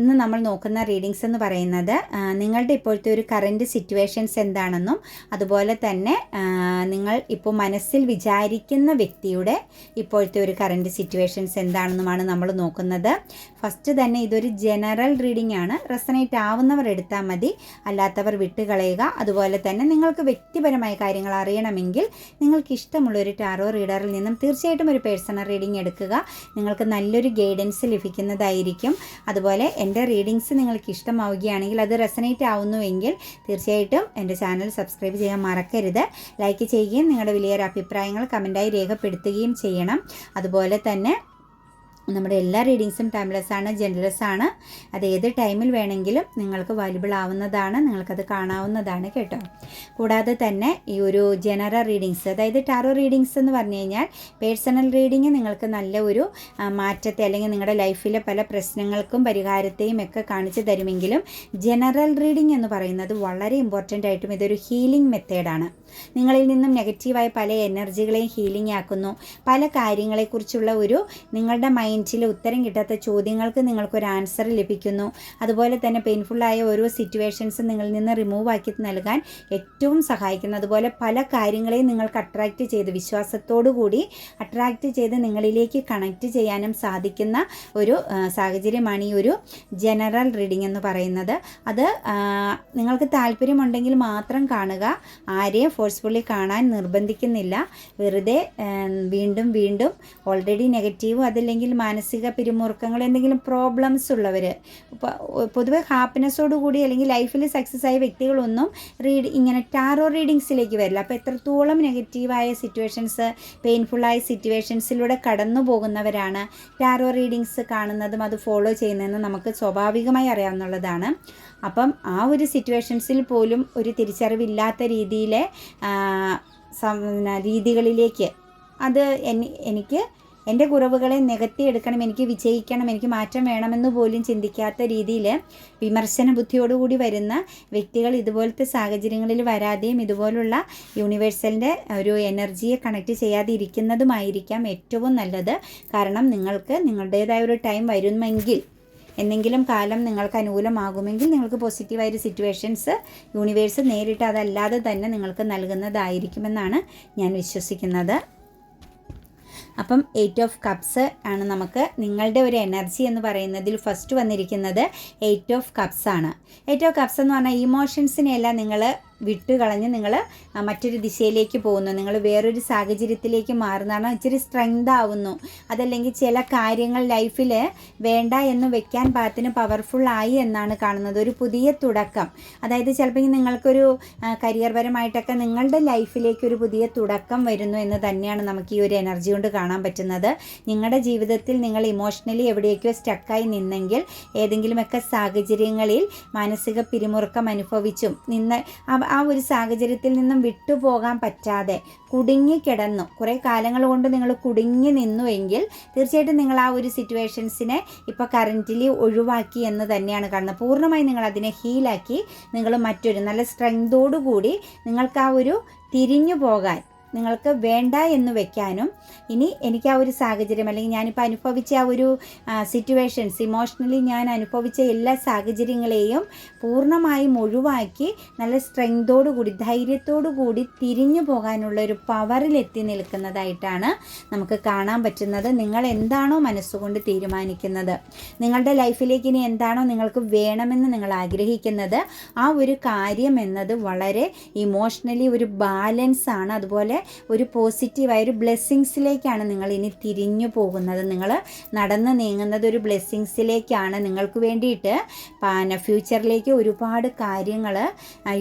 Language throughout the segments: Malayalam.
ഇന്ന് നമ്മൾ നോക്കുന്ന റീഡിങ്സ് എന്ന് പറയുന്നത് നിങ്ങളുടെ ഇപ്പോഴത്തെ ഒരു കറന്റ് സിറ്റുവേഷൻസ് എന്താണെന്നും അതുപോലെ തന്നെ നിങ്ങൾ ഇപ്പോൾ മനസ്സിൽ വിചാരിക്കുന്ന വ്യക്തിയുടെ ഇപ്പോഴത്തെ ഒരു കറന്റ് സിറ്റുവേഷൻസ് എന്താണെന്നുമാണ് നമ്മൾ നോക്കുന്നത്. ഫസ്റ്റ് തന്നെ ഇതൊരു ജനറൽ റീഡിംഗ് ആണ്. റെസനേറ്റ് ആവുന്നവർ എടുത്താൽ മതി അല്ലാത്തവർ വിട്ടുകളയുക. അതുപോലെ തന്നെ നിങ്ങൾക്ക് വ്യക്തിപരമായ കാര്യങ്ങൾ അറിയണമെങ്കിൽ നിങ്ങൾക്ക് ഇഷ്ടമുള്ള ഒരു ടാറോ റീഡറിൽ നിന്നും തീർച്ചയായിട്ടും ഒരു പേഴ്സണൽ റീഡിംഗ് എടുക്കുക. നിങ്ങൾക്ക് നല്ലൊരു ഗൈഡൻസ് ലഭിക്കുന്നതായിരിക്കും. അതുപോലെ എന്റെ റീഡിങ്സ് നിങ്ങൾക്ക് ഇഷ്ടമാവുകയാണെങ്കിൽ അത് റെസനേറ്റ് ആവുന്നുവെങ്കിൽ തീർച്ചയായിട്ടും എന്റെ ചാനൽ സബ്സ്ക്രൈബ് ചെയ്യാൻ മറക്കരുത്. ലൈക്ക് ചെയ്യുകയും നിങ്ങളുടെ വലിയൊരു അഭിപ്രായങ്ങൾ കമന്റായി രേഖപ്പെടുത്തുകയും ചെയ്യണം. അതുപോലെ തന്നെ നമ്മുടെ എല്ലാ റീഡിങ്സും ടൈംലെസ് ആണ് ജെൻഡർലെസ് ആണ്. അത് ഏത് ടൈമിൽ വേണമെങ്കിലും നിങ്ങൾക്ക് വാല്യുബിൾ ആവുന്നതാണ് നിങ്ങൾക്കത് കാണാവുന്നതാണ് കേട്ടോ. കൂടാതെ തന്നെ ഈ ഒരു ജനറൽ റീഡിങ്സ് അതായത് ടാറോ റീഡിങ്സ് എന്ന് പറഞ്ഞു കഴിഞ്ഞാൽ പേഴ്സണൽ റീഡിങ് നിങ്ങൾക്ക് നല്ല ഒരു മാറ്റത്തെ അല്ലെങ്കിൽ നിങ്ങളുടെ ലൈഫിലെ പല പ്രശ്നങ്ങൾക്കും പരിഹാരത്തെയും ഒക്കെ കാണിച്ചു തരുമെങ്കിലും ജനറൽ റീഡിങ് എന്ന് പറയുന്നത് വളരെ ഇമ്പോർട്ടന്റ് ആയിട്ടും ഇതൊരു ഹീലിംഗ് മെത്തേഡാണ് നിങ്ങളിൽ നിന്നും നെഗറ്റീവായ പല എനർജികളെയും ഹീലിംഗ് ആക്കുന്നു. പല കാര്യങ്ങളെക്കുറിച്ചുള്ള ഒരു നിങ്ങളുടെ മൈൻഡിൽ ഉത്തരം കിട്ടാത്ത ചോദ്യങ്ങൾക്ക് നിങ്ങൾക്കൊരു ആൻസർ ലഭിക്കുന്നു. അതുപോലെ തന്നെ പെയിൻഫുള്ളായ ഓരോ സിറ്റുവേഷൻസ് നിങ്ങളിൽ നിന്ന് റിമൂവ് ആക്കി നൽകാൻ ഏറ്റവും സഹായിക്കുന്നു. അതുപോലെ പല കാര്യങ്ങളെയും നിങ്ങൾക്ക് അട്രാക്റ്റ് ചെയ്ത് വിശ്വാസത്തോടു കൂടി അട്രാക്റ്റ് ചെയ്ത് നിങ്ങളിലേക്ക് കണക്റ്റ് ചെയ്യാനും സാധിക്കുന്ന ഒരു സാഹചര്യമാണ് ഈ ഒരു ജനറൽ റീഡിംഗ് എന്ന് പറയുന്നത്. അത് നിങ്ങൾക്ക് താല്പര്യമുണ്ടെങ്കിൽ മാത്രം കാണുക. ആരെയും ഫോഴ്സ്ഫുള്ളി കാണാൻ നിർബന്ധിക്കുന്നില്ല. വെറുതെ വീണ്ടും വീണ്ടും ഓൾറെഡി നെഗറ്റീവ് അതല്ലെങ്കിൽ മാനസിക പിരിമുറുക്കങ്ങൾ എന്തെങ്കിലും പ്രോബ്ലംസ് ഉള്ളവർ പൊതുവെ ഹാപ്പിനെസ്സോട് കൂടി അല്ലെങ്കിൽ ലൈഫിൽ സക്സസ് ആയ വ്യക്തികളൊന്നും റീഡ് ഇങ്ങനെ ടാറോ റീഡിങ്സിലേക്ക് വരില്ല. അപ്പോൾ എത്രത്തോളം നെഗറ്റീവായ സിറ്റുവേഷൻസ് പെയിൻഫുള്ളായ സിറ്റുവേഷൻസിലൂടെ കടന്നു പോകുന്നവരാണ് ടാറോ റീഡിങ്സ് കാണുന്നതും അത് ഫോളോ ചെയ്യുന്നതെന്ന് നമുക്ക് സ്വാഭാവികമായി അറിയാവുന്നതാണ്. അപ്പം ആ ഒരു സിറ്റുവേഷൻസിൽ പോലും ഒരു തിരിച്ചറിവില്ലാത്ത രീതിയിലെ രീതികളിലേക്ക് അത് എനി- എനിക്ക് എന്റെ കുറവുകളെ നികത്തിയെടുക്കണം എനിക്ക് വിജയിക്കണം എനിക്ക് മാറ്റം വേണമെന്ന് പോലും ചിന്തിക്കാത്ത രീതിയിൽ വിമർശന ബുദ്ധിയോടുകൂടി വരുന്ന വ്യക്തികൾ ഇതുപോലത്തെ സാഹചര്യങ്ങളിൽ വരാതെയും ഇതുപോലുള്ള യൂണിവേഴ്സലിന്റെ ഒരു എനർജിയെ കണക്ട് ചെയ്യാതെ ഇരിക്കുന്നതുമായിരിക്കാം ഏറ്റവും നല്ലത്. കാരണം നിങ്ങൾക്ക് നിങ്ങളുടേതായ ഒരു ടൈം വരുമെങ്കിൽ എന്തെങ്കിലും കാലം നിങ്ങൾക്ക് അനുകൂലമാകുമെങ്കിൽ നിങ്ങൾക്ക് പോസിറ്റീവായൊരു സിറ്റുവേഷൻസ് യൂണിവേഴ്സ് നേരിട്ട് അതല്ലാതെ തന്നെ നിങ്ങൾക്ക് നൽകുന്നതായിരിക്കുമെന്നാണ് ഞാൻ വിശ്വസിക്കുന്നത്. അപ്പം എയ്റ്റ് ഓഫ് കപ്സ് ആണ് നമുക്ക് നിങ്ങളുടെ ഒരു എനർജി എന്ന് പറയുന്നതിൽ ഫസ്റ്റ് വന്നിരിക്കുന്നത് എയ്റ്റ് ഓഫ് കപ്സ് ആണ്. എയ്റ്റ് ഓഫ് കപ്സ് എന്ന് പറഞ്ഞാൽ ഇമോഷൻസിനെയെല്ലാം നിങ്ങൾ വിട്ടുകളഞ്ഞ് നിങ്ങൾ മറ്റൊരു ദിശയിലേക്ക് പോകുന്നു. നിങ്ങൾ വേറൊരു സാഹചര്യത്തിലേക്ക് മാറുന്നതാണ് ഇച്ചിരി സ്ട്രെങ്ത് ആവുന്നു. അതല്ലെങ്കിൽ ചില കാര്യങ്ങൾ ലൈഫിൽ വേണ്ട എന്ന് വെക്കാൻ പാകത്തിന് പവർഫുൾ ആയി എന്നാണ് കാണുന്നത്. ഒരു പുതിയ തുടക്കം. അതായത് ചിലപ്പോൾ നിങ്ങൾക്കൊരു കരിയർ പരമായിട്ടൊക്കെ നിങ്ങളുടെ ലൈഫിലേക്ക് ഒരു പുതിയ തുടക്കം വരുന്നു എന്ന് തന്നെയാണ് നമുക്ക് ഈ ഒരു എനർജി കൊണ്ട് കാണാൻ പറ്റുന്നത്. നിങ്ങളുടെ ജീവിതത്തിൽ നിങ്ങൾ ഇമോഷണലി എവിടെയൊക്കെയോ സ്റ്റക്കായി നിന്നെങ്കിൽ ഏതെങ്കിലുമൊക്കെ സാഹചര്യങ്ങളിൽ മാനസിക പിരിമുറുക്കം അനുഭവിച്ചും നിന്ന് ആ- ഒരു സാഹചര്യത്തിൽ നിന്നും വിട്ടുപോകാൻ പറ്റാതെ കുടുങ്ങി കുടുങ്ങിക്കിടന്നു കുറേ കാലങ്ങൾ കൊണ്ട് നിങ്ങൾ കുടുങ്ങി നിന്നുവെങ്കിൽ തീർച്ചയായിട്ടും നിങ്ങൾ ആ ഒരു സിറ്റുവേഷൻസിനെ ഇപ്പോൾ കറന്റിലി ഒഴിവാക്കി എന്ന് തന്നെയാണ് കാണുന്നത്. പൂർണമായി നിങ്ങൾ അതിനെ ഹീലാക്കി നിങ്ങൾ മറ്റൊരു നല്ല സ്ട്രെങ്തോടു കൂടി നിങ്ങൾക്ക് ആ ഒരു തിരിഞ്ഞു പോകാൻ നിങ്ങൾക്ക് വേണ്ട എന്ന് വെക്കാനും ഇനി എനിക്ക് ആ ഒരു സാഹചര്യം അല്ലെങ്കിൽ ഞാനിപ്പോൾ അനുഭവിച്ച ആ ഒരു സിറ്റുവേഷൻസ് ഇമോഷണലി ഞാൻ അനുഭവിച്ച എല്ലാ സാഹചര്യങ്ങളെയും പൂർണമായും ഒഴിവാക്കി നല്ല സ്ട്രെങ്തോടു കൂടി ധൈര്യത്തോടു കൂടി തിരിഞ്ഞു പോകാനുള്ള ഒരു പവറിലെത്തി നിൽക്കുന്നതായിട്ടാണ് നമുക്ക് കാണാൻ പറ്റുന്നത്. നിങ്ങൾ എന്താണോ മനസ്സുകൊണ്ട് തീരുമാനിക്കുന്നത്. നിങ്ങളുടെ ലൈഫിലേക്ക് ഇനി എന്താണോ നിങ്ങൾക്ക് വേണമെന്ന് നിങ്ങൾ ആഗ്രഹിക്കുന്നത്. ആ ഒരു കാര്യം എന്നത് വളരെ ഇമോഷണലി ഒരു ബാലൻസ് ആണ്. അതുപോലെ ഒരു പോസിറ്റീവായ ഒരു ബ്ലെസ്സിങ്സിലേക്കാണ് നിങ്ങൾ ഇനി തിരിഞ്ഞു പോകുന്നത്. നിങ്ങൾ നടന്ന് നീങ്ങുന്നത് ഒരു ബ്ലെസ്സിങ്സിലേക്കാണ് നിങ്ങൾക്ക് വേണ്ടിയിട്ട്. പിന്നെ ഫ്യൂച്ചറിലേക്ക് ഒരുപാട് കാര്യങ്ങൾ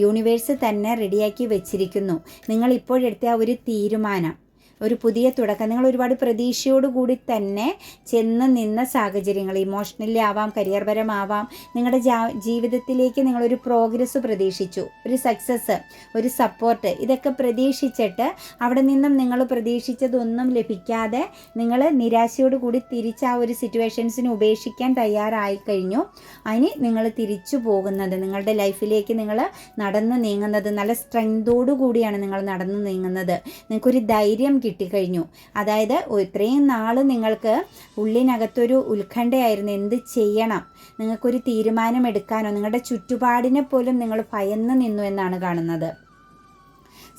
യൂണിവേഴ്സ് തന്നെ റെഡിയാക്കി വെച്ചിരിക്കുന്നു. നിങ്ങൾ ഇപ്പോഴെടുത്ത ആ ഒരു തീരുമാനം. ഒരു പുതിയ തുടക്കം. നിങ്ങൾ ഒരുപാട് പ്രതീക്ഷയോടുകൂടി തന്നെ ചെന്ന് നിന്ന സാഹചര്യങ്ങൾ ഇമോഷണലി ആവാം കരിയർ പരമാവാം നിങ്ങളുടെ ജീവിതത്തിലേക്ക് നിങ്ങളൊരു പ്രോഗ്രസ് പ്രതീക്ഷിച്ചു ഒരു സക്സസ് ഒരു സപ്പോർട്ട് ഇതൊക്കെ പ്രതീക്ഷിച്ചിട്ട് അവിടെ നിന്നും നിങ്ങൾ പ്രതീക്ഷിച്ചതൊന്നും ലഭിക്കാതെ നിങ്ങൾ നിരാശയോടുകൂടി തിരിച്ച് ആ ഒരു സിറ്റുവേഷൻസിനെ ഉപേക്ഷിക്കാൻ തയ്യാറായി കഴിഞ്ഞു. അതിന് നിങ്ങൾ തിരിച്ചു പോകുന്നത് നിങ്ങളുടെ ലൈഫിലേക്ക് നിങ്ങൾ നടന്നു നീങ്ങുന്നത് നല്ല സ്ട്രെങ്തോടു കൂടിയാണ് നിങ്ങൾ നടന്നു നീങ്ങുന്നത്. നിങ്ങൾക്കൊരു ധൈര്യം കിട്ടും. കിട്ടിക്കഴിഞ്ഞു. അതായത് ഇത്രയും നാൾ നിങ്ങൾക്ക് ഉള്ളിനകത്തൊരു ഉത്കണ്ഠയായിരുന്നു. എന്ത് ചെയ്യണം? നിങ്ങൾക്കൊരു തീരുമാനമെടുക്കാനോ നിങ്ങളുടെ ചുറ്റുപാടിനെ പോലും നിങ്ങൾ ഭയന്ന് നിന്നു എന്നാണ് കാണുന്നത്.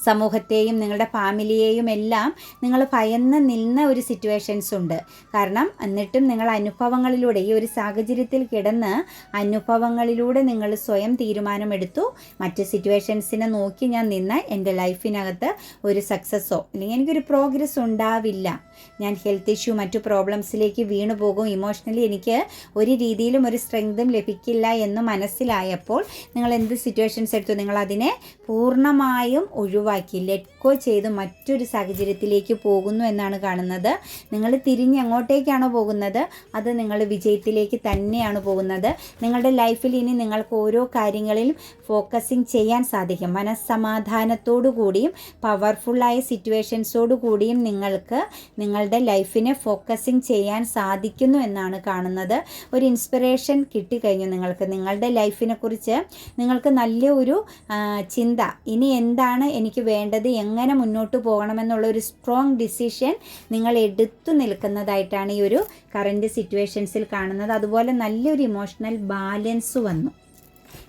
സമൂഹത്തെയും നിങ്ങളുടെ ഫാമിലിയെയും എല്ലാം നിങ്ങൾ ഭയന്ന് നിന്ന ഒരു സിറ്റുവേഷൻസ് ഉണ്ട്. കാരണം എന്നിട്ടും നിങ്ങൾ അനുഭവങ്ങളിലൂടെ ഈ ഒരു സാഹചര്യത്തിൽ കിടന്ന് അനുഭവങ്ങളിലൂടെ നിങ്ങൾ സ്വയം തീരുമാനമെടുത്തു. മറ്റ് സിറ്റുവേഷൻസിനെ നോക്കി ഞാൻ നിന്ന് എന്റെ ലൈഫിനകത്ത് ഒരു സക്സസ്സോ അല്ലെങ്കിൽ എനിക്കൊരു പ്രോഗ്രസ് ഉണ്ടാവില്ല. ഞാൻ ഹെൽത്ത് ഇഷ്യൂ മറ്റു പ്രോബ്ലംസിലേക്ക് വീണു പോകും. ഇമോഷണലി എനിക്ക് ഒരു രീതിയിലും ഒരു സ്ട്രെങ്തും ലഭിക്കില്ല എന്ന് മനസ്സിലായപ്പോൾ നിങ്ങൾ എന്ത് സിറ്റുവേഷൻസ് എടുത്തു? നിങ്ങൾ അതിനെ പൂർണമായും ഒഴിവാക്കി. ലെറ്റ് ഗോ ചെയ്ത് മറ്റൊരു സാഹചര്യത്തിലേക്ക് പോകുന്നു എന്നാണ് കാണുന്നത്. നിങ്ങൾ തിരിഞ്ഞ് എങ്ങോട്ടേക്കാണോ പോകുന്നത്? അത് നിങ്ങൾ വിജയത്തിലേക്ക് തന്നെയാണ് പോകുന്നത്. നിങ്ങളുടെ ലൈഫിൽ ഇനി നിങ്ങൾക്ക് ഓരോ കാര്യങ്ങളിലും ഫോക്കസിങ് ചെയ്യാൻ സാധിക്കും. മനസ്സമാധാനത്തോടു കൂടിയും പവർഫുള്ളായ സിറ്റുവേഷൻസോടു കൂടിയും നിങ്ങൾക്ക് നിങ്ങളുടെ ലൈഫിനെ ഫോക്കസിങ് ചെയ്യാൻ സാധിക്കുന്നു എന്നാണ് കാണുന്നത്. ഒരു ഇൻസ്പിറേഷൻ കിട്ടിക്കഴിഞ്ഞു നിങ്ങൾക്ക്. നിങ്ങളുടെ ലൈഫിനെ കുറിച്ച് നിങ്ങൾക്ക് നല്ല ഒരു ചിന്ത. ഇനി എന്താണ് എനിക്ക് വേണ്ടത് എങ്ങനെ മുന്നോട്ട് പോകണമെന്നുള്ള ഒരു സ്ട്രോങ് ഡിസിഷൻ നിങ്ങൾ എടുത്തു നിൽക്കുന്നതായിട്ടാണ് ഈ ഒരു കറന്റ് സിറ്റുവേഷൻസിൽ കാണുന്നത്. അതുപോലെ നല്ലൊരു ഇമോഷണൽ ബാലൻസ് വന്നു.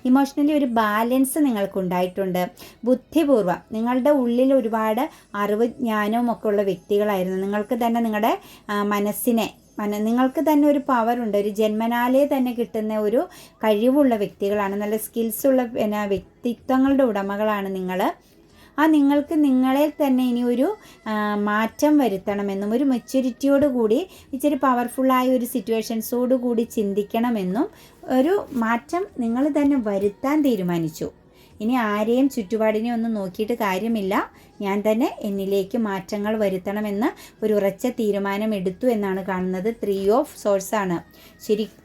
ഇമോഷണലി ഒരു ബാലൻസ് നിങ്ങൾക്കുണ്ടായിട്ടുണ്ട്. ബുദ്ധിപൂർവം നിങ്ങളുടെ ഉള്ളിൽ ഒരുപാട് അറിവ് ജ്ഞാനവും ഒക്കെ ഉള്ള വ്യക്തികളായിരുന്നു. നിങ്ങൾക്ക് തന്നെ നിങ്ങളുടെ മനസ്സിനെ മന നിങ്ങൾക്ക് തന്നെ ഒരു പവറുണ്ട് ഒരു ജന്മനാലേ തന്നെ കിട്ടുന്ന ഒരു കഴിവുള്ള വ്യക്തികളാണ്. നല്ല സ്കിൽസുള്ള പിന്നെ വ്യക്തിത്വങ്ങളുടെ ഉടമകളാണ് നിങ്ങൾ ആ നിങ്ങൾക്ക് നിങ്ങളെ തന്നെ ഇനി ഒരു മാറ്റം വരുത്തണമെന്നും ഒരു മെച്യൂരിറ്റിയോട് കൂടി ഇച്ചിരി പവർഫുള്ളായ ഒരു സിറ്റുവേഷൻസോട് കൂടി ചിന്തിക്കണമെന്നും ഒരു മാറ്റം നിങ്ങൾ തന്നെ വരുത്താൻ തീരുമാനിച്ചു. ഇനി ആരെയും ചുറ്റുപാടിനെ ഒന്നും നോക്കിയിട്ട് കാര്യമില്ല. ഞാൻ തന്നെ എന്നിലേക്ക് മാറ്റങ്ങൾ വരുത്തണമെന്ന് ഒരു ഉറച്ച തീരുമാനം എടുത്തു എന്നാണ് കാണുന്നത്. ത്രീ ഓഫ് സോഴ്സാണ്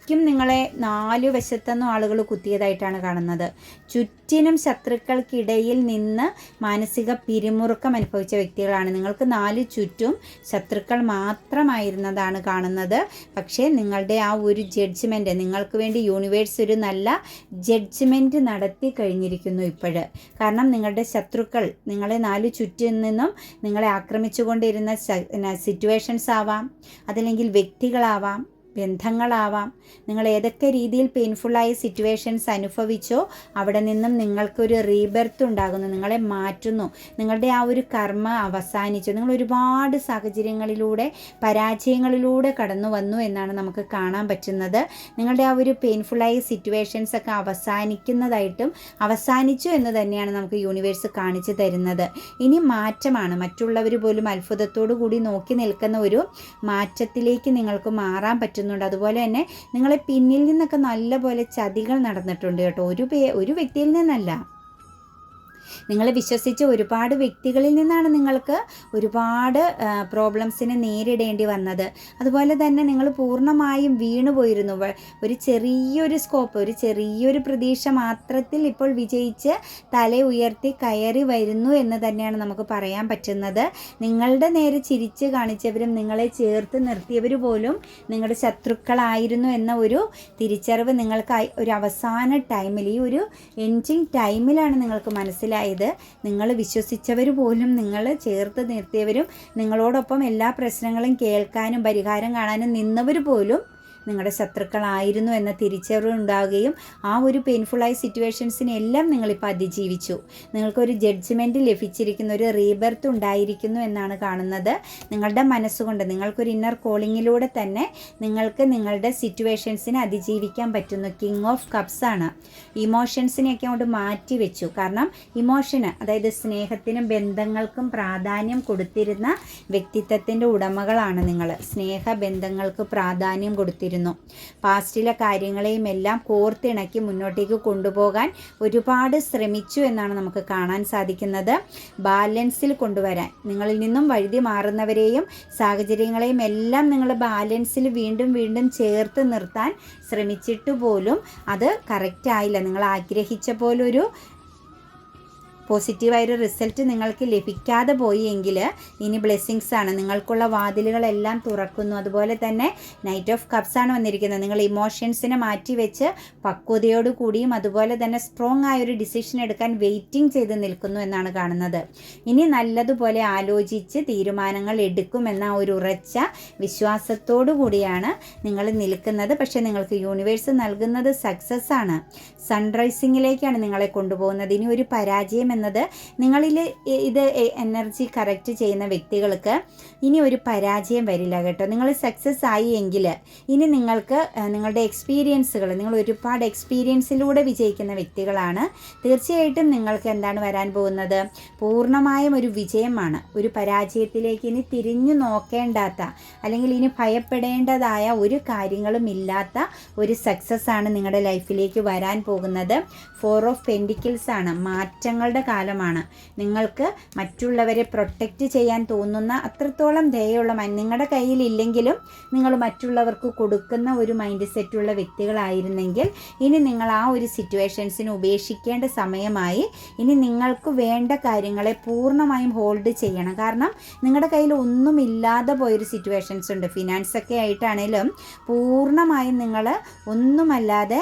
ശരിക്കും നിങ്ങളെ നാല് വശത്തുനിന്നും ആളുകൾ കുത്തിയതായിട്ടാണ് കാണുന്നത്. ചുറ്റിനും ശത്രുക്കൾക്കിടയിൽ നിന്ന് മാനസിക പിരിമുറുക്കം അനുഭവിച്ച വ്യക്തികളാണ്. നിങ്ങൾക്ക് നാല് ചുറ്റും ശത്രുക്കൾ മാത്രമായിരുന്നതാണ് കാണുന്നത്. പക്ഷേ നിങ്ങളുടെ ആ ഒരു ജഡ്ജ്മെന്റ് നിങ്ങൾക്ക് വേണ്ടി യൂണിവേഴ്സ് ഒരു നല്ല ജഡ്ജ്മെന്റ് നടത്തി കഴിഞ്ഞിരിക്കുന്നു ഇപ്പോഴ്. കാരണം നിങ്ങളുടെ ശത്രുക്കൾ നിങ്ങളെ നാല് ചുറ്റിൽ നിന്നും നിങ്ങളെ ആക്രമിച്ചുകൊണ്ടിരുന്ന സിറ്റുവേഷൻസ് ആവാം. അതല്ലെങ്കിൽ വ്യക്തികളാവാം. ബന്ധങ്ങളാവാം. നിങ്ങൾ ഏതൊക്കെ രീതിയിൽ പെയിൻഫുള്ളായ സിറ്റുവേഷൻസ് അനുഭവിച്ചോ അവിടെ നിന്നും നിങ്ങൾക്കൊരു റീബെർത്ത് ഉണ്ടാകുന്നു. നിങ്ങളെ മാറ്റുന്നു. നിങ്ങളുടെ ആ ഒരു കർമ്മ അവസാനിച്ചു. നിങ്ങൾ ഒരുപാട് സാഹചര്യങ്ങളിലൂടെ പരാജയങ്ങളിലൂടെ കടന്നു വന്നു എന്നാണ് നമുക്ക് കാണാൻ പറ്റുന്നത്. നിങ്ങളുടെ ആ ഒരു പെയിൻഫുള്ളായ സിറ്റുവേഷൻസ് ഒക്കെ അവസാനിക്കുന്നതായിട്ടും അവസാനിച്ചു എന്ന് തന്നെയാണ് നമുക്ക് യൂണിവേഴ്സ് കാണിച്ചു തരുന്നത്. ഇനി മാറ്റമാണ്. മറ്റുള്ളവർ പോലും അത്ഭുതത്തോടു കൂടി നോക്കി നിൽക്കുന്ന ഒരു മാറ്റത്തിലേക്ക് നിങ്ങൾക്ക് മാറാൻ പറ്റുന്നു പറ്റുന്നുണ്ട് അതുപോലെ തന്നെ നിങ്ങളെ പിന്നിൽ നിന്നൊക്കെ നല്ലപോലെ ചതികൾ നടന്നിട്ടുണ്ട് കേട്ടോ. ഒരു പേ ഒരു വ്യക്തിയിൽ നിന്നല്ല. നിങ്ങളെ വിശ്വസിച്ച് ഒരുപാട് വ്യക്തികളിൽ നിന്നാണ് നിങ്ങൾക്ക് ഒരുപാട് പ്രോബ്ലംസിനെ നേരിടേണ്ടി വന്നത്. അതുപോലെ തന്നെ നിങ്ങൾ പൂർണമായും വീണുപോയിരുന്നു ഒരു ചെറിയൊരു സ്കോപ്പ് ഒരു ചെറിയൊരു പ്രതീക്ഷ മാത്രത്തിൽ ഇപ്പോൾ വിജയിച്ച് തല ഉയർത്തി കയറി വരുന്നു എന്ന് തന്നെയാണ് നമുക്ക് പറയാൻ പറ്റുന്നത്. നിങ്ങളുടെ നേരെ ചിരിച്ച് കാണിച്ചവരും നിങ്ങളെ ചേർത്ത് നിർത്തിയവർ പോലും നിങ്ങളുടെ ശത്രുക്കളായിരുന്നു എന്ന ഒരു തിരിച്ചറിവ് നിങ്ങൾക്ക് ഒരു അവസാന ടൈമിൽ ഈ ഒരു എൻഡിങ് ടൈമിലാണ് നിങ്ങൾക്ക് മനസ്സിലായത്. അതായത് നിങ്ങൾ വിശ്വസിച്ചവർ പോലും നിങ്ങൾ ചേർത്ത് നിർത്തിയവരും നിങ്ങളോടൊപ്പം എല്ലാ പ്രശ്നങ്ങളും കേൾക്കാനും പരിഹാരം കാണാനും നിന്നവർ പോലും നിങ്ങളുടെ ശത്രുക്കളായിരുന്നു എന്ന തിരിച്ചറിവ് ഉണ്ടാവുകയും ആ ഒരു പെയിൻഫുള്ളായ സിറ്റുവേഷൻസിനെല്ലാം നിങ്ങളിപ്പോൾ അതിജീവിച്ചു. നിങ്ങൾക്കൊരു ജഡ്ജ്മെന്റ് ലഭിച്ചിരിക്കുന്ന ഒരു റീബർത്ത് ഉണ്ടായിരിക്കുന്നു എന്നാണ് കാണുന്നത്. നിങ്ങളുടെ മനസ്സുകൊണ്ട് നിങ്ങൾക്കൊരു ഇന്നർ കോളിങ്ങിലൂടെ തന്നെ നിങ്ങൾക്ക് നിങ്ങളുടെ സിറ്റുവേഷൻസിനെ അതിജീവിക്കാൻ പറ്റുന്നു. കിങ് ഓഫ് കപ്സ് ആണ്. ഇമോഷൻസിനെയൊക്കെ അങ്ങോട്ട് മാറ്റി വെച്ചു കാരണം ഇമോഷന് അതായത് സ്നേഹത്തിനും ബന്ധങ്ങൾക്കും പ്രാധാന്യം കൊടുത്തിരുന്ന വ്യക്തിത്വത്തിന്റെ ഉടമകളാണ് നിങ്ങൾ സ്നേഹ ബന്ധങ്ങൾക്ക് പ്രാധാന്യം കൊടുത്തിരുന്നു ആയിരുന്നു പാസ്റ്റിലെ കാര്യങ്ങളെയും എല്ലാം കോർത്തിണക്കി മുന്നോട്ടേക്ക് കൊണ്ടുപോകാൻ ഒരുപാട് ശ്രമിച്ചു എന്നാണ് നമുക്ക് കാണാൻ സാധിക്കുന്നത്. ബാലൻസിൽ കൊണ്ടുവരാൻ. നിങ്ങളിൽ നിന്നും വഴുതി മാറുന്നവരെയും സാഹചര്യങ്ങളെയും എല്ലാം നിങ്ങൾ ബാലൻസിൽ വീണ്ടും വീണ്ടും ചേർത്ത് നിർത്താൻ ശ്രമിച്ചിട്ട് പോലും അത് കറക്റ്റ് ആയില്ല നിങ്ങൾ ആഗ്രഹിച്ച പോലൊരു പോസിറ്റീവായൊരു റിസൾട്ട് നിങ്ങൾക്ക് ലഭിക്കാതെ പോയി എങ്കിൽ ഇനി ബ്ലെസ്സിങ്സ് ആണ്. നിങ്ങൾക്കുള്ള വാതിലുകളെല്ലാം തുറക്കുന്നു. അതുപോലെ തന്നെ നൈറ്റ് ഓഫ് കപ്സ് ആണ് വന്നിരിക്കുന്നത്. നിങ്ങൾ ഇമോഷൻസിനെ മാറ്റി വെച്ച് പക്വതയോടു കൂടിയും അതുപോലെ തന്നെ സ്ട്രോങ് ആയൊരു ഡിസിഷൻ എടുക്കാൻ വെയിറ്റിംഗ് ചെയ്ത് നിൽക്കുന്നു എന്നാണ് കാണുന്നത്. ഇനി നല്ലതുപോലെ ആലോചിച്ച് തീരുമാനങ്ങൾ എടുക്കുമെന്ന ഒരു ഉറച്ച വിശ്വാസത്തോടു കൂടിയാണ് നിങ്ങൾ നിൽക്കുന്നത്. പക്ഷേ നിങ്ങൾക്ക് യൂണിവേഴ്സ് നൽകുന്നത് സക്സസ് ആണ്. സൺറൈസിങ്ങിലേക്കാണ് നിങ്ങളെ കൊണ്ടുപോകുന്നത്. ഇനി ഒരു പരാജയം എന്നത് നിങ്ങളിൽ ഇത് എനർജി കറക്റ്റ് ചെയ്യുന്ന വ്യക്തികൾക്ക് ഇനി ഒരു പരാജയം വരില്ല കേട്ടോ. നിങ്ങൾ സക്സസ് ആയി എങ്കിൽ ഇനി നിങ്ങൾക്ക് നിങ്ങളുടെ എക്സ്പീരിയൻസുകൾ നിങ്ങൾ ഒരുപാട് എക്സ്പീരിയൻസിലൂടെ വിജയിക്കുന്ന വ്യക്തികളാണ്. തീർച്ചയായിട്ടും നിങ്ങൾക്ക് എന്താണ് വരാൻ പോകുന്നത്? പൂർണമായും ഒരു വിജയമാണ്. ഒരു പരാജയത്തിലേക്ക് ഇനി തിരിഞ്ഞു നോക്കേണ്ടാത്ത അല്ലെങ്കിൽ ഇനി ഭയപ്പെടേണ്ടതായ ഒരു കാര്യങ്ങളും ഇല്ലാത്ത ഒരു സക്സസ് ആണ് നിങ്ങളുടെ ലൈഫിലേക്ക് വരാൻ പോകുന്നത്. ഫോർ ഓഫ് പെൻഡിക്കിൾസ് ആണ്. മാറ്റങ്ങളുടെ കാലമാണ്. നിങ്ങൾക്ക് മറ്റുള്ളവരെ പ്രൊട്ടക്റ്റ് ചെയ്യാൻ തോന്നുന്ന അത്രത്തോളം ദയുള്ള നിങ്ങളുടെ കയ്യിലില്ലെങ്കിലും നിങ്ങൾ മറ്റുള്ളവർക്ക് കൊടുക്കുന്ന ഒരു മൈൻഡ് സെറ്റുള്ള വ്യക്തികളായിരുന്നെങ്കിൽ ഇനി നിങ്ങൾ ആ ഒരു സിറ്റുവേഷൻസിന് ഉപേക്ഷിക്കേണ്ട സമയമായി ഇനി നിങ്ങൾക്ക് വേണ്ട കാര്യങ്ങളെ പൂർണമായും ഹോൾഡ് ചെയ്യണം. കാരണം നിങ്ങളുടെ കയ്യിൽ ഒന്നും ഇല്ലാതെ പോയൊരു സിറ്റുവേഷൻസ് ഉണ്ട്. ഫിനാൻസ് ഒക്കെ ആയിട്ടാണേലും പൂർണമായും നിങ്ങൾ ഒന്നുമല്ലാതെ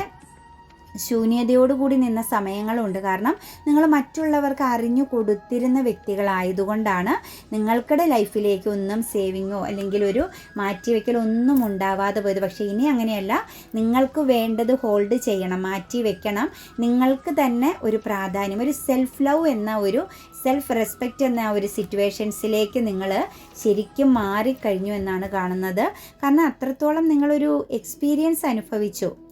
ശൂന്യതയോടുകൂടി നിന്ന സമയങ്ങളുണ്ട്. കാരണം നിങ്ങൾ മറ്റുള്ളവർക്ക് അറിഞ്ഞു കൊടുത്തിരുന്ന വ്യക്തികളായതുകൊണ്ടാണ് നിങ്ങൾക്കിടെ ലൈഫിലേക്ക് ഒന്നും സേവിങ്ങോ അല്ലെങ്കിൽ ഒരു മാറ്റിവെക്കൽ ഒന്നും ഉണ്ടാവാതെ പോയത്. പക്ഷേ ഇനി അങ്ങനെയല്ല. നിങ്ങൾക്ക് വേണ്ടത് ഹോൾഡ് ചെയ്യണം മാറ്റി വെക്കണം. നിങ്ങൾക്ക് തന്നെ ഒരു പ്രാധാന്യം ഒരു സെൽഫ് ലവ് എന്ന ഒരു സെൽഫ് റെസ്പെക്റ്റ് എന്ന ഒരു സിറ്റുവേഷൻസിലേക്ക് നിങ്ങൾ ശരിക്കും മാറിക്കഴിഞ്ഞു എന്നാണ് കാണുന്നത്. കാരണം അത്രത്തോളം നിങ്ങളൊരു എക്സ്പീരിയൻസ് അനുഭവിച്ചു.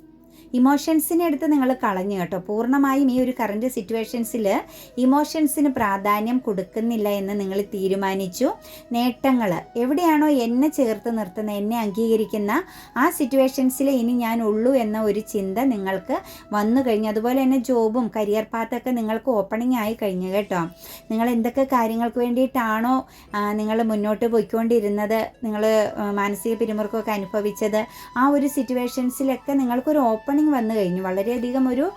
ഇമോഷൻസിനെ എടുത്ത് നിങ്ങൾ കളഞ്ഞു കേട്ടോ. പൂർണമായും ഈ ഒരു കറണ്ട് സിറ്റുവേഷൻസിൽ ഇമോഷൻസിന് പ്രാധാന്യം കൊടുക്കുന്നില്ല എന്ന് നിങ്ങൾ തീരുമാനിച്ചു. നേട്ടങ്ങൾ. എവിടെയാണോ എന്നെ ചേർത്ത് നിർത്തുന്ന എന്നെ അംഗീകരിക്കുന്ന ആ സിറ്റുവേഷൻസിൽ ഇനി ഞാൻ ഉള്ളൂ എന്ന ഒരു ചിന്ത നിങ്ങൾക്ക് വന്നു കഴിഞ്ഞു. അതുപോലെ തന്നെ ജോബും കരിയർ പാത്തൊക്കെ നിങ്ങൾക്ക് ഓപ്പണിംഗ് ആയി കഴിഞ്ഞു കേട്ടോ. നിങ്ങൾ എന്തൊക്കെ കാര്യങ്ങൾക്ക് വേണ്ടിയിട്ടാണോ നിങ്ങൾ മുന്നോട്ട് പോയിക്കൊണ്ടിരുന്നത്? നിങ്ങൾ മാനസിക പിരിമുറുക്കമൊക്കെ അനുഭവിച്ചത്? ആ ഒരു സിറ്റുവേഷൻസിലൊക്കെ നിങ്ങൾക്കൊരു ഓപ്പണിംഗ് ലേണിംഗ് വന്നു കഴിഞ്ഞു. വളരെയധികം ഒരു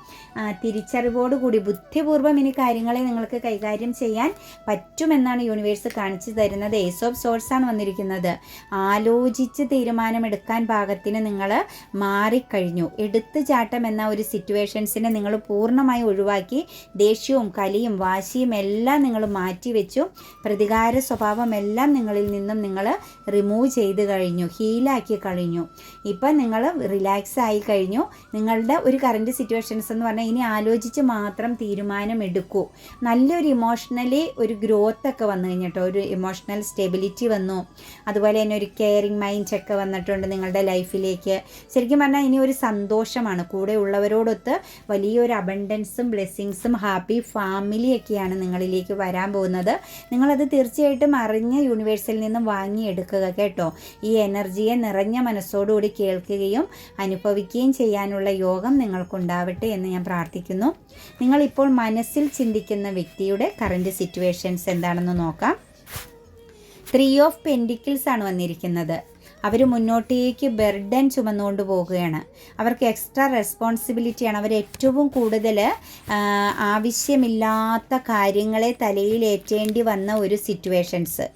തിരിച്ചറിവോടുകൂടി ബുദ്ധിപൂർവം ഇനി കാര്യങ്ങളെ നിങ്ങൾക്ക് കൈകാര്യം ചെയ്യാൻ പറ്റുമെന്നാണ് യൂണിവേഴ്സ് കാണിച്ചു തരുന്നത്. ഏസ് ഓഫ് സോഴ്സ് ആണ് വന്നിരിക്കുന്നത്. ആലോചിച്ച് തീരുമാനമെടുക്കാൻ പാകത്തിന് നിങ്ങൾ മാറിക്കഴിഞ്ഞു. എടുത്തു ചാട്ടം എന്ന ഒരു സിറ്റുവേഷൻസിനെ നിങ്ങൾ പൂർണമായി ഒഴിവാക്കി ദേഷ്യവും കലിയും വാശിയും എല്ലാം നിങ്ങൾ മാറ്റിവെച്ചു. പ്രതികാര സ്വഭാവം എല്ലാം നിങ്ങളിൽ നിന്നും നിങ്ങൾ റിമൂവ് ചെയ്ത് കഴിഞ്ഞു. ഹീലാക്കി കഴിഞ്ഞു. ഇപ്പം നിങ്ങൾ റിലാക്സ് ആയി കഴിഞ്ഞു. നിങ്ങളുടെ ഒരു കറണ്ട് സിറ്റുവേഷൻസ് എന്ന് പറഞ്ഞാൽ ഇനി ആലോചിച്ച് മാത്രം തീരുമാനം എടുക്കൂ നല്ലൊരു ഇമോഷണലി ഒരു ഗ്രോത്ത് ഒക്കെ വന്നു കഴിഞ്ഞിട്ടോ ഒരു ഇമോഷണൽ സ്റ്റെബിലിറ്റി വന്നു. അതുപോലെ തന്നെ ഒരു കെയറിങ് മൈൻഡ് ഒക്കെ വന്നിട്ടുണ്ട് നിങ്ങളുടെ ലൈഫിലേക്ക് ശരിക്കും പറഞ്ഞാൽ ഇനി ഒരു സന്തോഷമാണ്. കൂടെ ഉള്ളവരോടൊത്ത് വലിയൊരു അബണ്ടൻസും ബ്ലെസ്സിങ്സും ഹാപ്പി ഫാമിലി ഫാമിലിയൊക്കെയാണ് നിങ്ങളിലേക്ക് വരാൻ പോകുന്നത്. നിങ്ങളത് തീർച്ചയായിട്ടും അറിഞ്ഞ് യൂണിവേഴ്സിൽ നിന്നും വാങ്ങിയെടുക്കുക കേട്ടോ. ഈ എനർജിയെ നിറഞ്ഞ മനസ്സോടുകൂടി കേൾക്കുകയും അനുഭവിക്കുകയും ചെയ്യാനുള്ള യോഗം നിങ്ങൾക്കുണ്ടാവട്ടെ എന്ന് ഞാൻ നിങ്ങളിപ്പോൾ മനസ്സിൽ ചിന്തിക്കുന്ന വ്യക്തിയുടെ കറന്റ് സിറ്റുവേഷൻസ് എന്താണെന്ന് നോക്കാം. ത്രീ ഓഫ് പെൻഡിക്കിൾസ് ആണ് വന്നിരിക്കുന്നത്. അവർ മുന്നോട്ടേക്ക് ബെർഡൻ ചുമന്നുകൊണ്ട് പോവുകയാണ് അവർക്ക് എക്സ്ട്രാ റെസ്പോൺസിബിലിറ്റിയാണ് അവർ ഏറ്റവും കൂടുതൽ ആവശ്യമില്ലാത്ത കാര്യങ്ങളെ തലയിലേറ്റേണ്ടി വന്ന ഒരു സിറ്റുവേഷൻസ്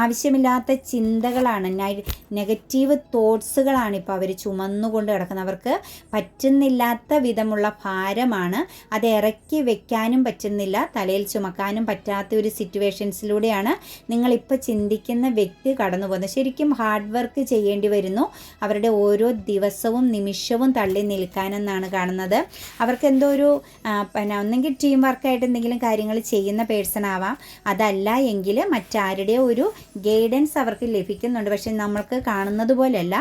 ആവശ്യമില്ലാത്ത ചിന്തകളാണ് നെഗറ്റീവ് തോട്ട്സുകളാണ് ഇപ്പോൾ അവർ ചുമന്നുകൊണ്ട് കിടക്കുന്നത്. അവർക്ക് പറ്റുന്നില്ലാത്ത വിധമുള്ള ഭാരമാണ് അത് ഇറക്കി വെക്കാനും പറ്റുന്നില്ല തലയിൽ ചുമക്കാനും പറ്റാത്ത ഒരു സിറ്റുവേഷൻസിലൂടെയാണ് നിങ്ങളിപ്പോൾ ചിന്തിക്കുന്ന വ്യക്തി കടന്നു പോകുന്നത്. ശരിക്കും ഹാർഡ് വർക്ക് ചെയ്യേണ്ടി വരുന്നു. അവരുടെ ഓരോ ദിവസവും നിമിഷവും തള്ളി നിൽക്കാനെന്നാണ് കാണുന്നത്. അവർക്ക് എന്തോ ഒരു പിന്നെ ഒന്നെങ്കിൽ ടീം വർക്കായിട്ട് എന്തെങ്കിലും കാര്യങ്ങൾ ചെയ്യുന്ന പേഴ്സൺ ആവാം. അതല്ല എങ്കിൽ മറ്റാരുടെ ഒരു ഗൈഡൻസ് അവർക്ക് ലഭിക്കുന്നുണ്ട്. പക്ഷെ നമ്മൾക്ക് കാണുന്നത് പോലെയല്ല.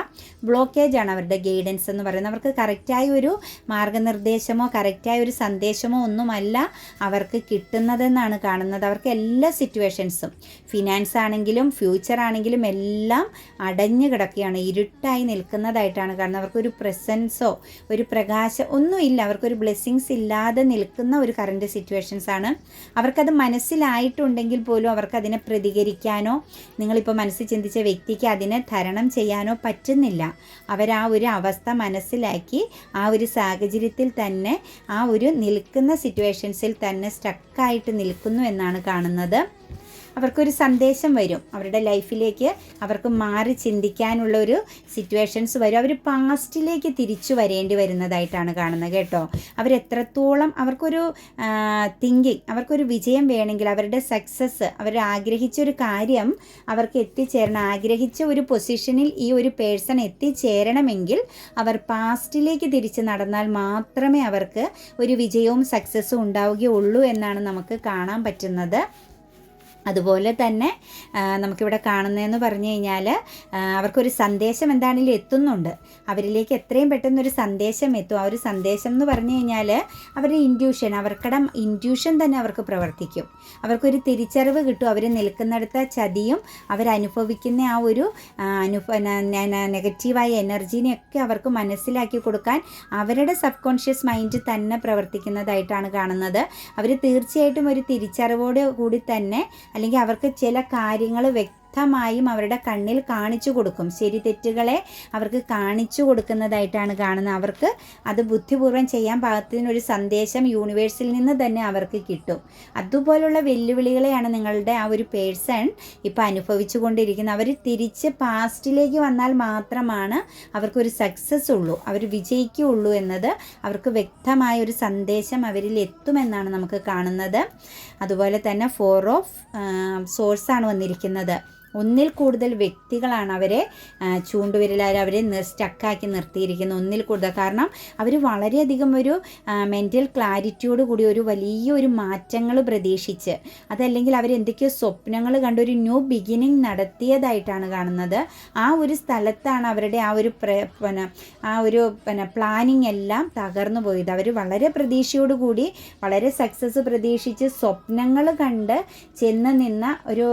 ബ്ലോക്കേജ് ആണ് അവരുടെ ഗൈഡൻസ് എന്ന് പറയുന്നത്. അവർക്ക് കറക്റ്റായ ഒരു മാർഗനിർദ്ദേശമോ കറക്റ്റായ ഒരു സന്ദേശമോ ഒന്നുമല്ല അവർക്ക് കിട്ടുന്നതെന്നാണ് കാണുന്നത്. അവർക്ക് എല്ലാ സിറ്റുവേഷൻസും ഫിനാൻസ് ആണെങ്കിലും ഫ്യൂച്ചർ ആണെങ്കിലും എല്ലാം അടഞ്ഞു കിടക്കുകയാണ്. ഇരുട്ടായി നിൽക്കുന്നതായിട്ടാണ് കാരണം അവർക്കൊരു പ്രസൻസോ ഒരു പ്രകാശം ഒന്നുമില്ല. അവർക്കൊരു ബ്ലെസ്സിങ്സ് ഇല്ലാതെ നിൽക്കുന്ന ഒരു കറണ്ട് സിറ്റുവേഷൻസ് ആണ് അവർക്കത് മനസ്സിലായിട്ടുണ്ടെങ്കിൽ പോലും അവർക്കതിനെ പ്രതികരിക്കാനോ നിങ്ങളിപ്പോൾ മനസ്സിൽ ചിന്തിച്ച വ്യക്തിക്ക് അതിനെ തരണം ചെയ്യാനോ പറ്റുന്നില്ല. അവരാ ഒരു അവസ്ഥ മനസ്സിലാക്കി ആ ഒരു സാഹചര്യത്തിൽ തന്നെ ആ ഒരു നിൽക്കുന്ന സിറ്റുവേഷൻസിൽ തന്നെ സ്റ്റക്കായിട്ട് നിൽക്കുന്നു എന്നാണ് കാണുന്നത്. അവർക്കൊരു സന്ദേശം വരും. അവരുടെ ലൈഫിലേക്ക് അവർക്ക് മാറി ചിന്തിക്കാനുള്ള ഒരു സിറ്റുവേഷൻസ് വരും. അവർ പാസ്റ്റിലേക്ക് തിരിച്ചു വരേണ്ടി വരുന്നതായിട്ടാണ് കാണുന്നത് കേട്ടോ. അവരെത്രത്തോളം അവർക്കൊരു തിങ്കിങ് അവർക്കൊരു വിജയം വേണമെങ്കിൽ അവരുടെ സക്സസ് അവർ ആഗ്രഹിച്ചൊരു കാര്യം അവർക്ക് എത്തിച്ചേരണം ആഗ്രഹിച്ച ഒരു പൊസിഷനിൽ ഈ ഒരു പേഴ്സൺ എത്തിച്ചേരണമെങ്കിൽ അവർ പാസ്റ്റിലേക്ക് തിരിച്ച് നടന്നാൽ മാത്രമേ അവർക്ക് ഒരു വിജയവും സക്സസ്സും ഉണ്ടാവുകയുള്ളൂ എന്നാണ് നമുക്ക് കാണാൻ പറ്റുന്നത്. അതുപോലെ തന്നെ നമുക്കിവിടെ കാണുന്നതെന്ന് പറഞ്ഞു കഴിഞ്ഞാൽ അവർക്കൊരു സന്ദേശം എന്താണെങ്കിലും എത്തുന്നുണ്ട്. അവരിലേക്ക് എത്രയും പെട്ടെന്നൊരു സന്ദേശം എത്തും. ആ ഒരു സന്ദേശം എന്ന് പറഞ്ഞു കഴിഞ്ഞാൽ അവരുടെ ഇൻഡ്യൂഷൻ അവർക്കടെ ഇൻഡ്യൂഷൻ തന്നെ അവർക്ക് പ്രവർത്തിക്കും. അവർക്കൊരു തിരിച്ചറിവ് കിട്ടും. അവർ നിൽക്കുന്നിടത്ത ചതിയും അവരനുഭവിക്കുന്ന ആ ഒരു അനുഭവ നെഗറ്റീവായ എനർജീനെയൊക്കെ അവർക്ക് മനസ്സിലാക്കി കൊടുക്കാൻ അവരുടെ സബ് കോൺഷ്യസ് മൈൻഡ് തന്നെ പ്രവർത്തിക്കുന്നതായിട്ടാണ് കാണുന്നത്. അവർ തീർച്ചയായിട്ടും ഒരു തിരിച്ചറിവോട് കൂടി തന്നെ അല്ലെങ്കിൽ അവർക്ക് ചില കാര്യങ്ങൾ വ്യക്തമായും അവരുടെ കണ്ണിൽ കാണിച്ചു കൊടുക്കും. ശരി തെറ്റുകളെ അവർക്ക് കാണിച്ചു കൊടുക്കുന്നതായിട്ടാണ് കാണുന്നത്. അവർക്ക് അത് ബുദ്ധിപൂർവം ചെയ്യാൻ പാകത്തിനൊരു സന്ദേശം യൂണിവേഴ്സിൽ നിന്ന് തന്നെ അവർക്ക് കിട്ടും. അതുപോലുള്ള വെല്ലുവിളികളെയാണ് നിങ്ങളുടെ ആ ഒരു പേഴ്സൺ ഇപ്പോൾ അനുഭവിച്ചു കൊണ്ടിരിക്കുന്നത് അവർ തിരിച്ച് പാസ്റ്റിലേക്ക് വന്നാൽ മാത്രമാണ് അവർക്കൊരു സക്സസ് ഉള്ളൂ. അവർ വിജയിക്കുകയുള്ളൂ എന്നത് അവർക്ക് വ്യക്തമായ ഒരു സന്ദേശം അവരിൽ എത്തുമെന്നാണ് നമുക്ക് കാണുന്നത്. അതുപോലെ തന്നെ ഫോർ ഓഫ് സോഴ്സാണ് വന്നിരിക്കുന്നത്. ഒന്നിൽ കൂടുതൽ വ്യക്തികളാണ് അവരെ ചൂണ്ടുവിരലായി അവരെ സ്റ്റക്കാക്കി നിർത്തിയിരിക്കുന്നത്. ഒന്നിൽ കൂടുതൽ കാരണം അവർ വളരെയധികം ഒരു മെന്റൽ ക്ലാരിറ്റിയോട് കൂടി ഒരു വലിയൊരു മാറ്റങ്ങൾ പ്രതീക്ഷിച്ച് അതല്ലെങ്കിൽ അവർ അവരെന്തൊക്കെയോ സ്വപ്നങ്ങൾ കണ്ട് ഒരു ന്യൂ ബിഗിനിങ് നടത്തിയതായിട്ടാണ് കാണുന്നത്. ആ ഒരു സ്ഥലത്താണ് അവരുടെ ആ ഒരു പിന്നെ ആ ഒരു പിന്നെ പ്ലാനിങ് എല്ലാം തകർന്നു പോയത്. അവർ വളരെ പ്രതീക്ഷയോടുകൂടി വളരെ സക്സസ് പ്രതീക്ഷിച്ച് സ്വപ്നങ്ങൾ കണ്ട് ചെന്ന് നിന്ന ഒരു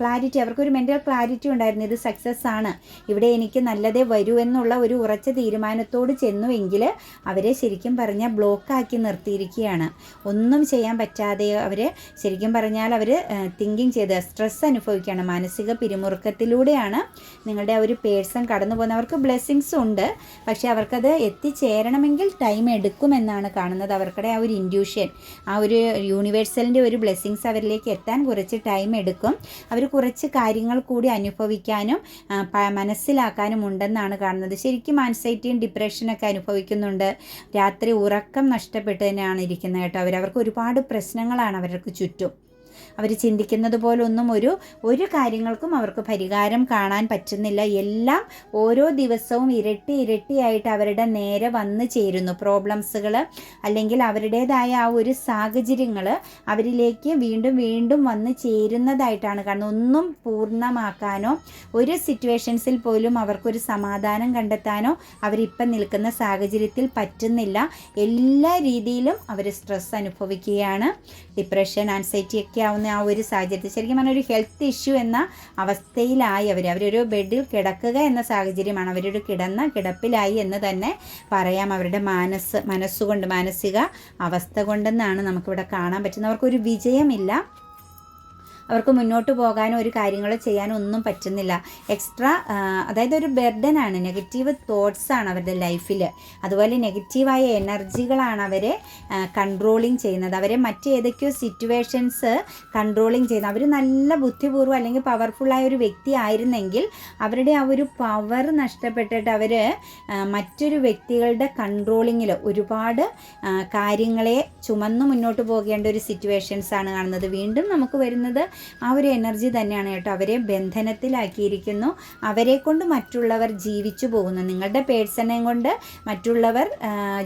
ക്ലാരിറ്റി അവർക്കൊരു മെന്റൽ ക്ലാരിറ്റി ഉണ്ടായിരുന്നു ഇത് സക്സസ് ആണ്. ഇവിടെ എനിക്ക് നല്ലതേ വരൂ എന്നുള്ള ഒരു ഉറച്ച തീരുമാനത്തോട് ചെന്നുവെങ്കിൽ അവരെ ശരിക്കും പറഞ്ഞാൽ ബ്ലോക്കാക്കി നിർത്തിയിരിക്കുകയാണ്. ഒന്നും ചെയ്യാൻ പറ്റാതെ അവർ ശരിക്കും പറഞ്ഞാൽ അവർ തിങ്കിങ് ചെയ്ത് സ്ട്രെസ് അനുഭവിക്കുകയാണ്. മാനസിക പിരിമുറുക്കത്തിലൂടെയാണ് നിങ്ങളുടെ ആ ഒരു പേഴ്സൺ കടന്നു പോകുന്നത്. അവർക്ക് ബ്ലെസ്സിങ്സ് ഉണ്ട് പക്ഷേ അവർക്കത് എത്തിച്ചേരണമെങ്കിൽ ടൈം എടുക്കുമെന്നാണ് കാണുന്നത്. അവർക്കടെ ആ ഒരു ഇൻഡ്യൂഷൻ ആ ഒരു യൂണിവേഴ്സലിന്റെ ഒരു ബ്ലെസ്സിങ്സ് അവരിലേക്ക് എത്താൻ കുറച്ച് ടൈം എടുക്കും. അവർ കുറച്ച് കാര്യങ്ങൾ കൂടി അനുഭവിക്കാനും മനസ്സിലാക്കാനും ഉണ്ടെന്നാണ് കാണുന്നത്. ശരിക്കും ആൻസൈറ്റിയും ഡിപ്രഷനൊക്കെ അനുഭവിക്കുന്നുണ്ട്. രാത്രി ഉറക്കം നഷ്ടപ്പെട്ട് തന്നെയാണ് ഇരിക്കുന്നത് കേട്ടോ അവർ. അവർക്ക് ഒരുപാട് പ്രശ്നങ്ങളാണ് അവർക്ക് ചുറ്റും. അവർ ചിന്തിക്കുന്നത് പോലൊന്നും ഒരു ഒരു കാര്യങ്ങൾക്കും അവർക്ക് പരിഹാരം കാണാൻ പറ്റുന്നില്ല. എല്ലാം ഓരോ ദിവസവും ഇരട്ടി ഇരട്ടിയായിട്ട് അവരുടെ നേരെ വന്നു ചേരുന്നു. പ്രോബ്ലംസുകൾ അല്ലെങ്കിൽ അവരുടേതായ ആ ഒരു സാഹചര്യങ്ങൾ അവരിലേക്ക് വീണ്ടും വീണ്ടും വന്ന് ചേരുന്നതായിട്ടാണ് കാരണം ഒന്നും പൂർണമാക്കാനോ ഒരു സിറ്റുവേഷൻസിൽ പോലും അവർക്കൊരു സമാധാനം കണ്ടെത്താനോ അവരിപ്പം നിൽക്കുന്ന സാഹചര്യത്തിൽ പറ്റുന്നില്ല. എല്ലാ രീതിയിലും അവർ സ്ട്രെസ് അനുഭവിക്കുകയാണ്. ഡിപ്രഷൻ ആൻസൈറ്റി ഒക്കെ ആവുന്ന ആ ഒരു സാഹചര്യത്തിൽ ശരിക്കും പറഞ്ഞാൽ ഒരു ഹെൽത്ത് ഇഷ്യൂ എന്ന അവസ്ഥയിലായി അവർ അവരൊരു ബെഡിൽ കിടക്കുക എന്ന സാഹചര്യമാണ്. അവരൊരു കിടന്ന കിടപ്പിലായി എന്ന് തന്നെ പറയാം. അവരുടെ മനസ്സ് മനസ്സുകൊണ്ട് മാനസിക അവസ്ഥ കൊണ്ടെന്നാണ് നമുക്കിവിടെ കാണാൻ പറ്റുന്നത്. അവർക്കൊരു വിജയമില്ല. അവർക്ക് മുന്നോട്ട് പോകാനോ ഒരു കാര്യങ്ങളോ ചെയ്യാനോ ഒന്നും പറ്റുന്നില്ല. എക്സ്ട്രാ അതായത് ഒരു ബെർഡനാണ് നെഗറ്റീവ് തോട്ട്സ് ആണ് അവരുടെ ലൈഫിൽ അതുപോലെ നെഗറ്റീവായ എനർജികളാണ് അവരെ കൺട്രോളിങ് ചെയ്യുന്നത്. അവരെ മറ്റേതൊക്കെയോ സിറ്റുവേഷൻസ് കൺട്രോളിങ് ചെയ്യുന്നത് അവർ നല്ല ബുദ്ധിപൂർവം അല്ലെങ്കിൽ പവർഫുള്ളായ ഒരു വ്യക്തി ആയിരുന്നെങ്കിൽ അവരുടെ ആ ഒരു പവർ നഷ്ടപ്പെട്ടിട്ട് അവർ മറ്റൊരു വ്യക്തികളുടെ കൺട്രോളിങ്ങിൽ ഒരുപാട് കാര്യങ്ങളെ ചുമന്ന് മുന്നോട്ട് പോകേണ്ട ഒരു സിറ്റുവേഷൻസ് ആണ് കാണുന്നത്. വീണ്ടും നമുക്ക് വരുന്നത് ആ ഒരു എനർജി തന്നെയാണ് കേട്ടോ അവരെ ബന്ധനത്തിലാക്കിയിരിക്കുന്നു. അവരെ കൊണ്ട് മറ്റുള്ളവർ ജീവിച്ചു പോകുന്നു. നിങ്ങളുടെ പേഴ്സണെ കൊണ്ട് മറ്റുള്ളവർ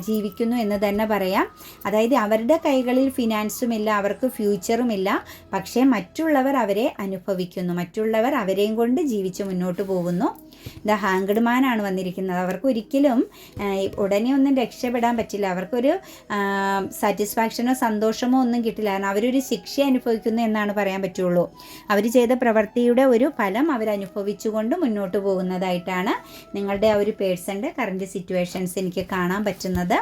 ജീവിക്കുന്നു എന്ന് തന്നെ പറയാം. അതായത് അവരുടെ കൈകളിൽ ഫിനാൻസും ഇല്ല അവർക്ക് ഫ്യൂച്ചറും ഇല്ല. പക്ഷേ മറ്റുള്ളവർ അവരെ അനുഭവിക്കുന്നു. മറ്റുള്ളവർ അവരെയും കൊണ്ട് ജീവിച്ച് മുന്നോട്ട് പോകുന്നു. ദ ഹാങ്ക്ഡ് മാനാണ് വന്നിരിക്കുന്നത് അവർക്ക് ഒരിക്കലും ഉടനെ ഒന്നും രക്ഷപ്പെടാൻ പറ്റില്ല. അവർക്കൊരു സാറ്റിസ്ഫാക്ഷനോ സന്തോഷമോ ഒന്നും കിട്ടില്ല. കാരണം അവരൊരു ശിക്ഷ അനുഭവിക്കുന്നു എന്നാണ് പറയാൻ പറ്റുള്ളൂ. അവർ ചെയ്ത പ്രവൃത്തിയുടെ ഒരു ഫലം അവരനുഭവിച്ചുകൊണ്ട് മുന്നോട്ട് പോകുന്നതായിട്ടാണ് നിങ്ങളുടെ ആ ഒരു പേഴ്സന്റെ കറണ്ട് സിറ്റുവേഷൻസ് എനിക്ക് കാണാൻ പറ്റുന്നത്.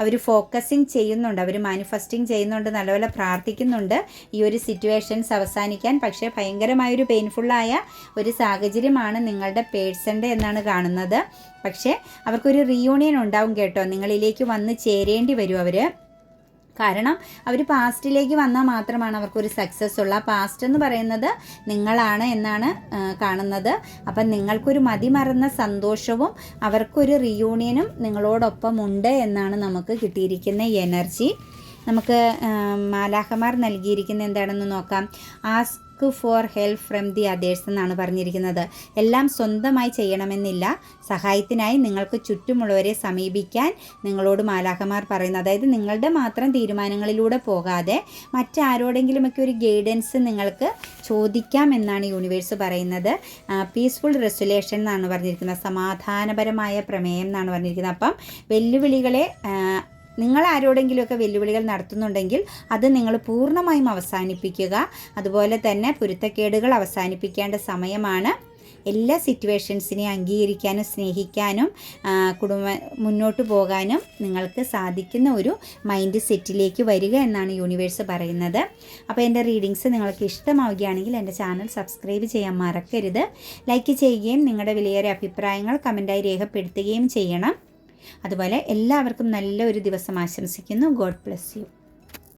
അവർ ഫോക്കസിങ് ചെയ്യുന്നുണ്ട് അവർ മാനിഫെസ്റ്റിങ് ചെയ്യുന്നുണ്ട് നല്ലപോലെ പ്രാർത്ഥിക്കുന്നുണ്ട്. ഈ ഒരു സിറ്റുവേഷൻസ് അവസാനിക്കാൻ പക്ഷേ ഭയങ്കരമായൊരു പെയിൻഫുള്ളായ ഒരു സാഹചര്യമാണ് നിങ്ങളുടെ പേഴ്സന്റെ എന്നാണ് കാണുന്നത്. പക്ഷേ അവർക്കൊരു റീയൂണിയൻ ഉണ്ടാവും കേട്ടോ. നിങ്ങളിലേക്ക് വന്ന് ചേരേണ്ടി വരും അവർ കാരണം അവർ പാസ്റ്റിലേക്ക് വന്നാൽ മാത്രമാണ് അവർക്കൊരു സക്സസ് ഉള്ള. പാസ്റ്റ് എന്ന് പറയുന്നത് നിങ്ങളാണ് എന്നാണ് കാണുന്നത്. അപ്പം നിങ്ങൾക്കൊരു മതിമറന്ന സന്തോഷവും അവർക്കൊരു റിയൂണിയനും നിങ്ങളോടൊപ്പം ഉണ്ട് എന്നാണ് നമുക്ക് കിട്ടിയിരിക്കുന്ന എനർജി നമുക്ക് മാലാഹമാർ നൽകിയിരിക്കുന്ന എന്താണെന്ന് നോക്കാം. Ask for help from the others എന്നാണ് പറഞ്ഞിരിക്കുന്നത്. എല്ലാം സ്വന്തമായി ചെയ്യണമെന്നില്ല. സഹായത്തിനായി നിങ്ങൾക്ക് ചുറ്റുമുള്ളവരെ സമീപിക്കാൻ നിങ്ങളോട് മാലാഖമാർ പറയുന്നു. അതായത് നിങ്ങളുടെ മാത്രം തീരുമാനങ്ങളിലൂടെ പോകാതെ മറ്റാരോടെങ്കിലുമൊക്കെ ഒരു ഗൈഡൻസ് നിങ്ങൾക്ക് ചോദിക്കാം എന്നാണ് യൂണിവേഴ്സ് പറയുന്നത്. പീസ്ഫുൾ റെസുലേഷൻ എന്നാണ് പറഞ്ഞിരിക്കുന്നത്. സമാധാനപരമായ പ്രമേയം എന്നാണ് പറഞ്ഞിരിക്കുന്നത്. അപ്പം വെല്ലുവിളികളെ നിങ്ങൾ ആരോടെങ്കിലുമൊക്കെ വെല്ലുവിളികൾ നടത്തുന്നുണ്ടെങ്കിൽ അത് നിങ്ങൾ പൂർണമായും അവസാനിപ്പിക്കുക. അതുപോലെ തന്നെ പൊരുത്തക്കേടുകൾ അവസാനിപ്പിക്കേണ്ട സമയമാണ്. എല്ലാ സിറ്റുവേഷൻസിനെയും അംഗീകരിക്കാനും സ്നേഹിക്കാനും കുടുംബ മുന്നോട്ട് പോകാനും നിങ്ങൾക്ക് സാധിക്കുന്ന ഒരു മൈൻഡ് സെറ്റിലേക്ക് വരിക എന്നാണ് യൂണിവേഴ്സ് പറയുന്നത്. അപ്പോൾ എന്റെ റീഡിങ്സ് നിങ്ങൾക്ക് ഇഷ്ടമാവുകയാണെങ്കിൽ എന്റെ ചാനൽ സബ്സ്ക്രൈബ് ചെയ്യാൻ മറക്കരുത്. ലൈക്ക് ചെയ്യുകയും നിങ്ങളുടെ വിലയേറെ അഭിപ്രായങ്ങൾ കമന്റായി രേഖപ്പെടുത്തുകയും ചെയ്യണം. അതുപോലെ എല്ലാവർക്കും നല്ലൊരു ദിവസം ആശംസിക്കുന്നു. God bless you.